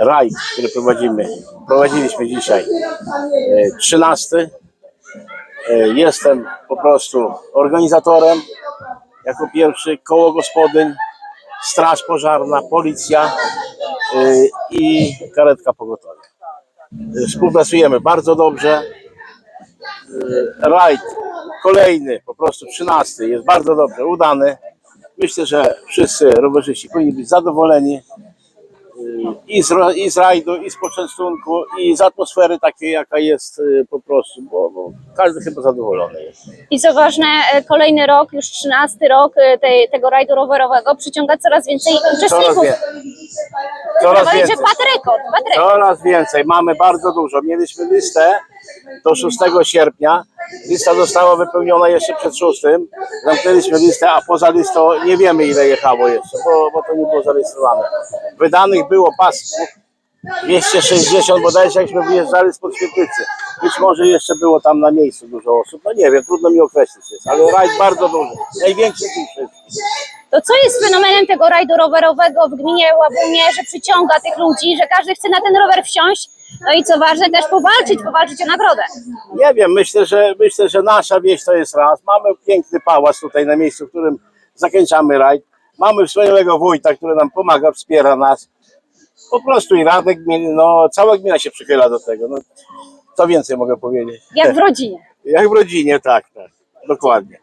rajd, który prowadzimy, prowadziliśmy dzisiaj, e, 13. E, Jestem po prostu organizatorem, jako pierwszy koło gospodyń, straż pożarna, policja e, i karetka pogotowia. Współpracujemy bardzo dobrze. Rajd kolejny, po prostu 13, jest bardzo dobrze, udany. Myślę, że wszyscy rowerzyści powinni być zadowoleni i z, i z rajdu, i z poczęstunku, i z atmosfery takiej, jaka jest y, po prostu, bo, bo każdy chyba zadowolony jest. I co ważne, e, kolejny rok, już 13 rok e, tej, tego rajdu rowerowego przyciąga coraz więcej Coraz uczestników. więcej. Coraz więcej. padł rekord, padł rekord. Coraz więcej. Mamy bardzo dużo. Mieliśmy listę do 6 sierpnia. Lista została wypełniona jeszcze przed 6. Zamknęliśmy listę, a poza listą nie wiemy ile jechało jeszcze, bo, bo to nie było zarejestrowane. Wydanych było pasków 260 bodajże jakśmy wyjeżdżali spod Świetlicy. Być może jeszcze było tam na miejscu dużo osób. No nie wiem, trudno mi określić jest, ale rajd bardzo duży. Największy z wszystkich. To co jest fenomenem tego rajdu rowerowego w gminie Łabunie, że przyciąga tych ludzi, że każdy chce na ten rower wsiąść, no i co ważne, też powalczyć, powalczyć o nagrodę. Nie wiem, myślę, że myślę, że nasza wieś to jest raz. Mamy piękny pałac tutaj na miejscu, w którym zakończamy rajd. Mamy wspaniałego wójta, który nam pomaga, wspiera nas. Po prostu i Radek no cała gmina się przychyla do tego. No, co więcej mogę powiedzieć? Jak w rodzinie. Jak w rodzinie, tak, tak. Dokładnie.